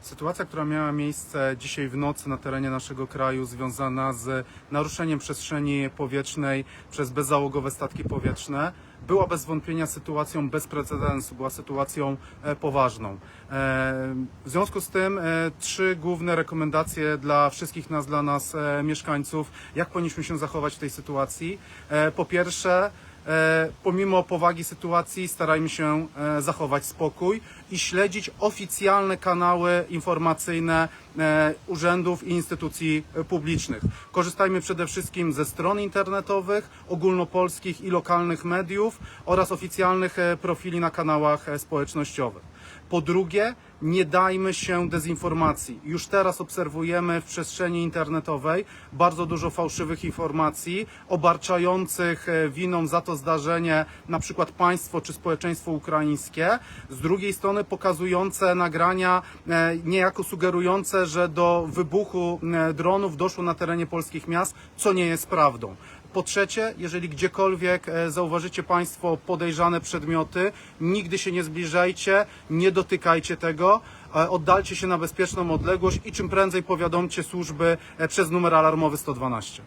Sytuacja, która miała miejsce dzisiaj w nocy na terenie naszego kraju, związana z naruszeniem przestrzeni powietrznej przez bezzałogowe statki powietrzne, była bez wątpienia sytuacją bez precedensu, była sytuacją e, poważną. E, W związku z tym e, trzy główne rekomendacje dla wszystkich nas, dla nas mieszkańców, jak powinniśmy się zachować w tej sytuacji. Po pierwsze, pomimo powagi sytuacji starajmy się e, zachować spokój i śledzić oficjalne kanały informacyjne e, urzędów i instytucji e, publicznych. Korzystajmy przede wszystkim ze stron internetowych, ogólnopolskich i lokalnych mediów oraz oficjalnych e, profili na kanałach e, społecznościowych. Po drugie, nie dajmy się dezinformacji. Już teraz obserwujemy w przestrzeni internetowej bardzo dużo fałszywych informacji, obarczających e, winą za to zdarzenie na przykład państwo czy społeczeństwo ukraińskie, z drugiej strony pokazujące nagrania e, niejako sugerujące, że do wybuchu e, dronów doszło na terenie polskich miast, co nie jest prawdą. Po trzecie, jeżeli gdziekolwiek e, zauważycie Państwo podejrzane przedmioty, nigdy się nie zbliżajcie, nie dotykajcie tego, e, oddalcie się na bezpieczną odległość i czym prędzej powiadomcie służby e, przez numer alarmowy 112.